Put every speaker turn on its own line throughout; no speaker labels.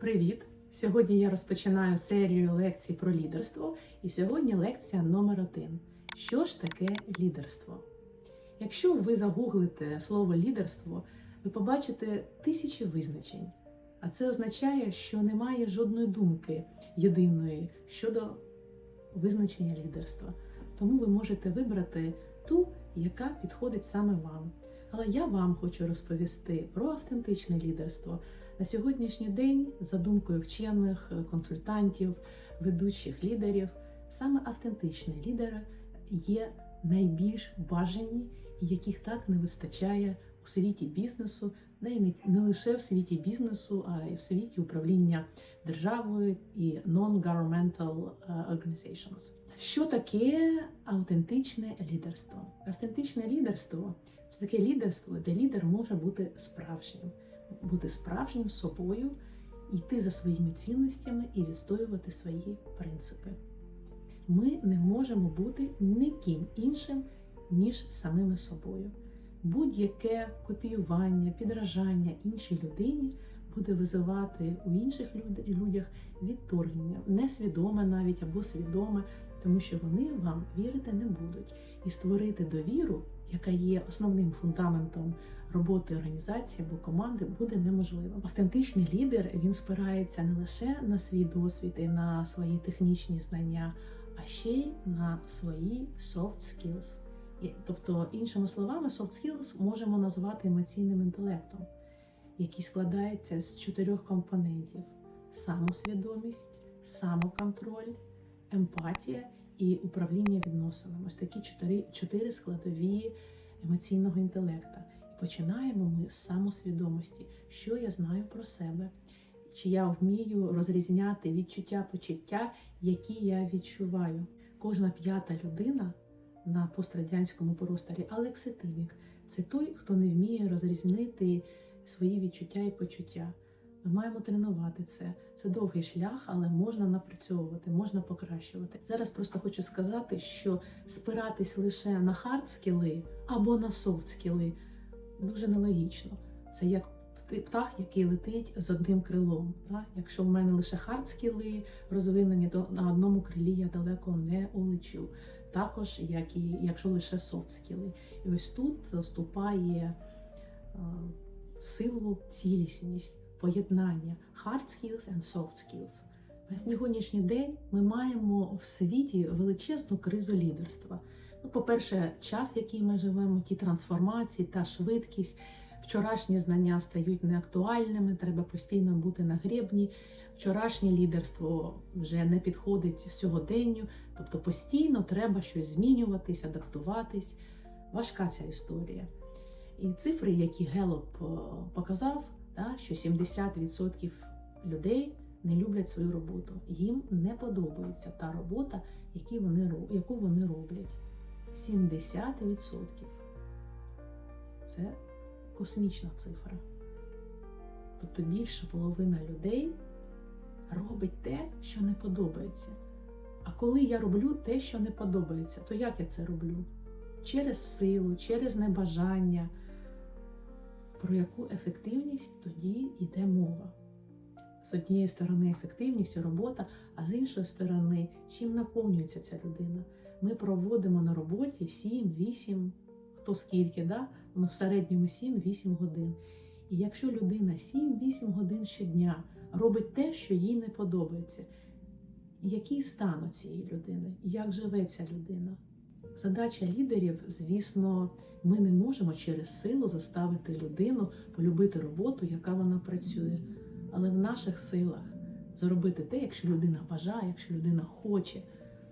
Привіт! Сьогодні я розпочинаю серію лекцій про лідерство, і сьогодні лекція номер один. Що ж таке лідерство? Якщо ви загуглите слово лідерство, ви побачите тисячі визначень. А це означає, що немає жодної думки єдиної щодо визначення лідерства. Тому ви можете вибрати ту, яка підходить саме вам. Але я вам хочу розповісти про автентичне лідерство. На сьогоднішній день, за думкою вчених, консультантів, ведучих лідерів, саме автентичні лідери є найбільш бажані, яких так не вистачає у світі бізнесу, не, лише в світі бізнесу, а й в світі управління державою і non-governmental organizations. Що таке автентичне лідерство? Автентичне лідерство це таке лідерство, де лідер може бути справжнім, бути справжнім собою, йти за своїми цінностями і відстоювати свої принципи. Ми не можемо бути ніким іншим, ніж самими собою. Будь-яке копіювання, підражання іншій людині буде визивати у інших людях відторгнення, несвідоме навіть або свідоме, тому що вони вам вірити не будуть. І створити довіру, яка є основним фундаментом роботи організації або команди, буде неможливо. Автентичний лідер він спирається не лише на свій досвід і на свої технічні знання, а ще й на свої soft skills. Тобто, іншими словами, soft skills можемо назвати емоційним інтелектом, який складається з чотирьох компонентів: самосвідомість, самоконтроль, емпатія і управління відносинами. Ось такі чотири, чотири складові емоційного інтелекту. І починаємо ми з самосвідомості, що я знаю про себе, чи я вмію розрізняти відчуття, почуття, які я відчуваю. Кожна п'ята людина на пострадянському просторі алекситимік це той, хто не вміє розрізнити свої відчуття і почуття. Ми маємо тренувати це. Це довгий шлях, але можна напрацьовувати, можна покращувати. Зараз просто хочу сказати, що спиратись лише на хард-скіли або на софт-скіли дуже нелогічно. Це як птах, який летить з одним крилом. Так? Якщо в мене лише хард-скіли розвинені, то на одному крилі я далеко не улечу. Також, як і якщо лише софт-скіли. І ось тут вступає в силу цілісність поєднання hard skills and soft skills. На сьогоднішній день ми маємо в світі величезну кризу лідерства. Ну, По-перше, час, в який ми живемо, ті трансформації та швидкість. Вчорашні знання стають неактуальними, треба постійно бути на гребні. Вчорашнє лідерство вже не підходить сьогоденню, тобто постійно треба щось змінюватись, адаптуватись. Важка ця історія. І цифри, які Гелоп показав, що 70% людей не люблять свою роботу. Їм не подобається та робота, яку вони, яку вони роблять. 70%. Це космічна цифра. Тобто більша половина людей робить те, що не подобається. А коли я роблю те, що не подобається, то як я це роблю? Через силу, через небажання. Про яку ефективність тоді йде мова? З однієї сторони, ефективність робота, а з іншої сторони, чим наповнюється ця людина? Ми проводимо на роботі 7-8, хто скільки, да? ну в середньому 7-8 годин. І якщо людина 7-8 годин щодня робить те, що їй не подобається, який стан у цієї людини? Як живе ця людина? Задача лідерів, звісно, ми не можемо через силу заставити людину полюбити роботу, яка вона працює. Але в наших силах зробити те, якщо людина бажає, якщо людина хоче,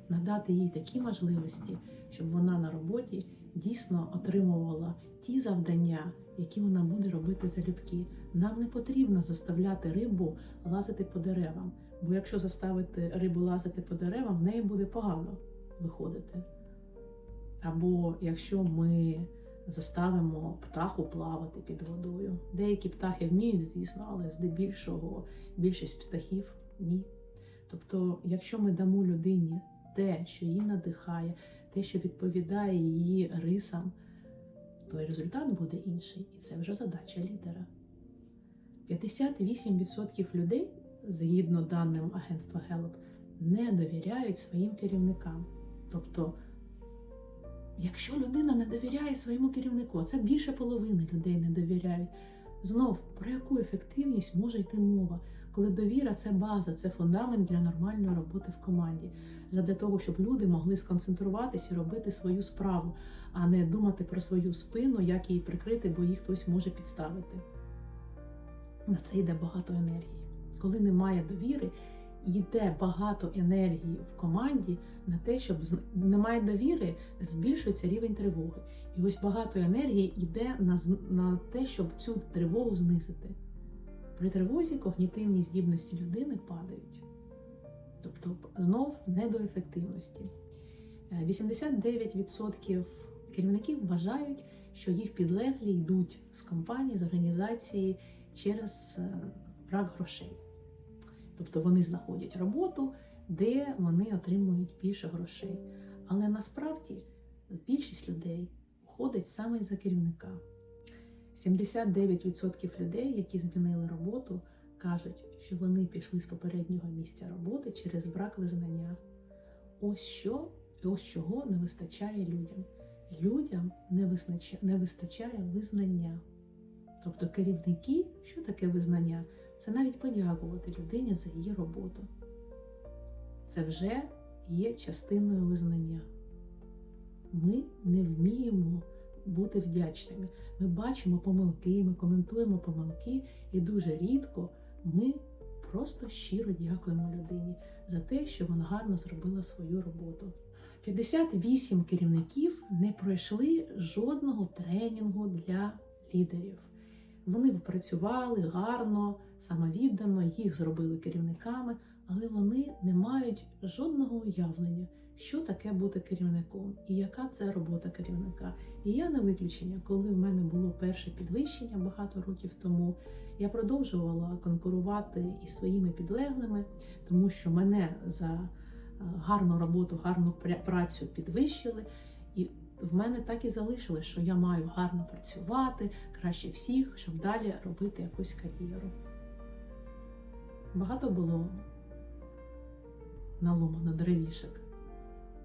надати їй такі можливості, щоб вона на роботі дійсно отримувала ті завдання, які вона буде робити залюбки. Нам не потрібно заставляти рибу лазити по деревам, бо якщо заставити рибу лазити по деревам, в неї буде погано виходити. Або якщо ми заставимо птаху плавати під водою. Деякі птахи вміють, звісно, але здебільшого більшість птахів ні. Тобто, якщо ми дамо людині те, що її надихає, те, що відповідає її рисам, то результат буде інший. І це вже задача лідера. 58% людей згідно даним агентства Gallup, не довіряють своїм керівникам. Тобто, якщо людина не довіряє своєму керівнику, а це більше половини людей не довіряють. Знов про яку ефективність може йти мова, коли довіра це база, це фундамент для нормальної роботи в команді, задля того, щоб люди могли сконцентруватися і робити свою справу, а не думати про свою спину, як її прикрити, бо їх хтось може підставити. На це йде багато енергії. Коли немає довіри, йде багато енергії в команді на те, щоб немає довіри, збільшується рівень тривоги. І ось багато енергії йде на, на те, щоб цю тривогу знизити. При тривозі когнітивні здібності людини падають. Тобто, знов не до ефективності. Е, 89% керівників вважають, що їх підлеглі йдуть з компанії, з організації через е, брак грошей. Тобто вони знаходять роботу, де вони отримують більше грошей. Але насправді більшість людей уходить саме за керівника. 79% людей, які змінили роботу, кажуть, що вони пішли з попереднього місця роботи через брак визнання. Ось що ось чого не вистачає людям. Людям не вистачає, не вистачає визнання. Тобто керівники, що таке визнання? Це навіть подякувати людині за її роботу. Це вже є частиною визнання. Ми не вміємо бути вдячними. Ми бачимо помилки, ми коментуємо помилки, і дуже рідко ми просто щиро дякуємо людині за те, що вона гарно зробила свою роботу. 58 керівників не пройшли жодного тренінгу для лідерів. Вони працювали гарно, самовіддано, їх зробили керівниками, але вони не мають жодного уявлення, що таке бути керівником і яка це робота керівника. І я не виключення, коли в мене було перше підвищення багато років тому, я продовжувала конкурувати із своїми підлеглими, тому що мене за е, гарну роботу, гарну працю підвищили. І в мене так і залишилось, що я маю гарно працювати, краще всіх, щоб далі робити якусь кар'єру. Багато було наломано деревішок.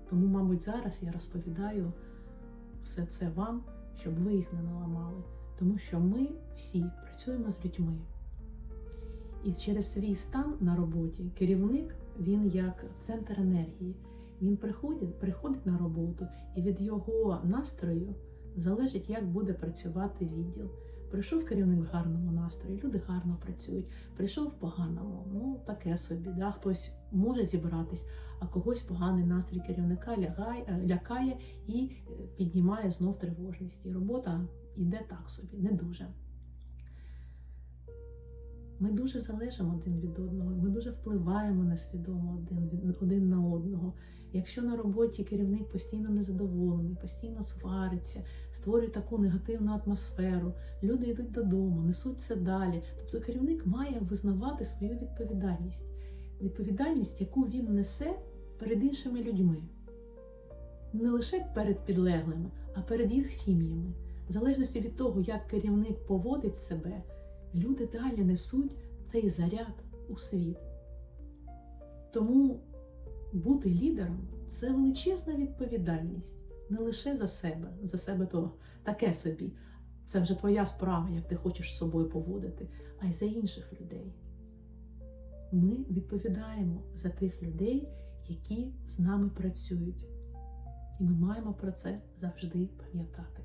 Тому, мабуть, зараз я розповідаю все це вам, щоб ви їх не наламали. Тому що ми всі працюємо з людьми. І через свій стан на роботі керівник він як центр енергії. Він приходить, приходить на роботу, і від його настрою залежить, як буде працювати відділ. Прийшов керівник в гарному настрої, люди гарно працюють. Прийшов в поганому, ну таке собі. Да? Хтось може зібратись, а когось поганий настрій керівника лягає, е, лякає і е, піднімає знов тривожність. І робота йде так собі, не дуже. Ми дуже залежимо один від одного, ми дуже впливаємо несвідомо один, один на одного. Якщо на роботі керівник постійно незадоволений, постійно свариться, створює таку негативну атмосферу, люди йдуть додому, несуть це далі. Тобто керівник має визнавати свою відповідальність, відповідальність, яку він несе перед іншими людьми, не лише перед підлеглими, а перед їх сім'ями. В залежності від того, як керівник поводить себе, люди далі несуть цей заряд у світ. Тому бути лідером це величезна відповідальність не лише за себе, за себе то таке собі. Це вже твоя справа, як ти хочеш з собою поводити, а й за інших людей. Ми відповідаємо за тих людей, які з нами працюють. І ми маємо про це завжди пам'ятати.